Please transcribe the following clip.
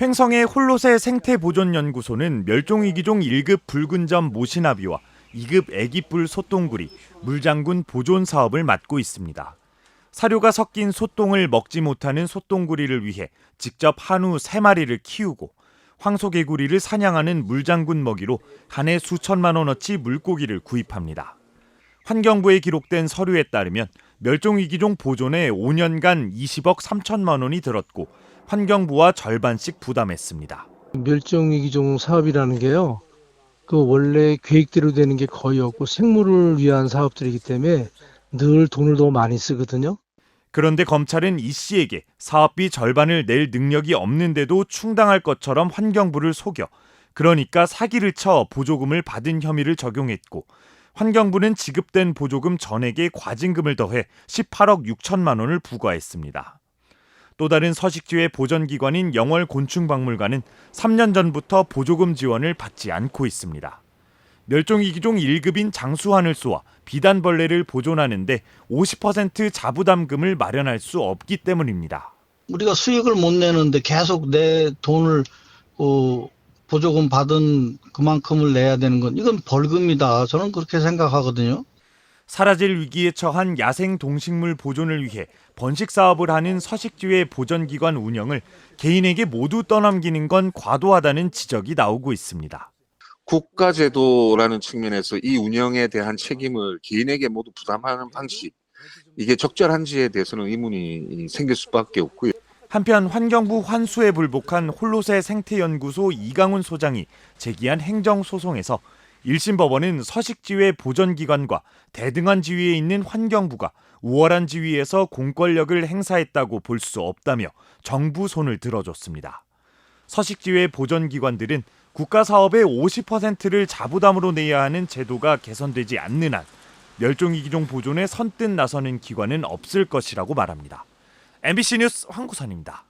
횡성의 홀로세 생태보존연구소는 멸종위기종 1급 붉은점 모시나비와 2급 애기뿔 소똥구리, 물장군 보존 사업을 맡고 있습니다. 사료가 섞인 소똥을 먹지 못하는 소똥구리를 위해 직접 한우 3마리를 키우고 황소개구리를 사냥하는 물장군 먹이로 한 해 수천만 원어치 물고기를 구입합니다. 환경부에 기록된 서류에 따르면 멸종위기종 보존에 5년간 20억 3천만 원이 들었고 환경부와 절반씩 부담했습니다. 멸종위기종 사업이라는 게요. 그 원래 계획대로 되는 게 거의 없고 생물을 위한 사업들이기 때문에 늘 돈을 더 많이 쓰거든요. 그런데 검찰은 이 씨에게 사업비 절반을 낼 능력이 없는데도 충당할 것처럼 환경부를 속여 그러니까 사기를 쳐 보조금을 받은 혐의를 적용했고 환경부는 지급된 보조금 전액에 과징금을 더해 18억 6천만 원을 부과했습니다. 또 다른 서식지회 보전기관인 영월 곤충박물관은 3년 전부터 보조금 지원을 받지 않고 있습니다. 멸종위기종 1급인 장수하늘소와 비단벌레를 보존하는데 50% 자부담금을 마련할 수 없기 때문입니다. 우리가 수익을 못 내는데 계속 내 돈을 어, 보조금 받은 그만큼을 내야 되는 건 이건 벌금이다. 저는 그렇게 생각하거든요. 사라질 위기에 처한 야생 동식물 보존을 위해 번식 사업을 하는 서식지회 보전기관 운영을 개인에게 모두 떠넘기는 건 과도하다는 지적이 나오고 있습니다. 국가제도라는 측면에서 이 운영에 대한 책임을 개인에게 모두 부담하는 방식 이게 적절한지에 대해서는 의문이 생길 수밖에 없고요. 한편 환경부 환수에 불복한 홀로세 생태연구소 이강훈 소장이 제기한 행정소송에서 1심 법원은 서식지회 보전기관과 대등한 지위에 있는 환경부가 우월한 지위에서 공권력을 행사했다고 볼 수 없다며 정부 손을 들어줬습니다. 서식지회 보전기관들은 국가 사업의 50%를 자부담으로 내야 하는 제도가 개선되지 않는 한 멸종위기종 보존에 선뜻 나서는 기관은 없을 것이라고 말합니다. MBC 뉴스 황구선입니다.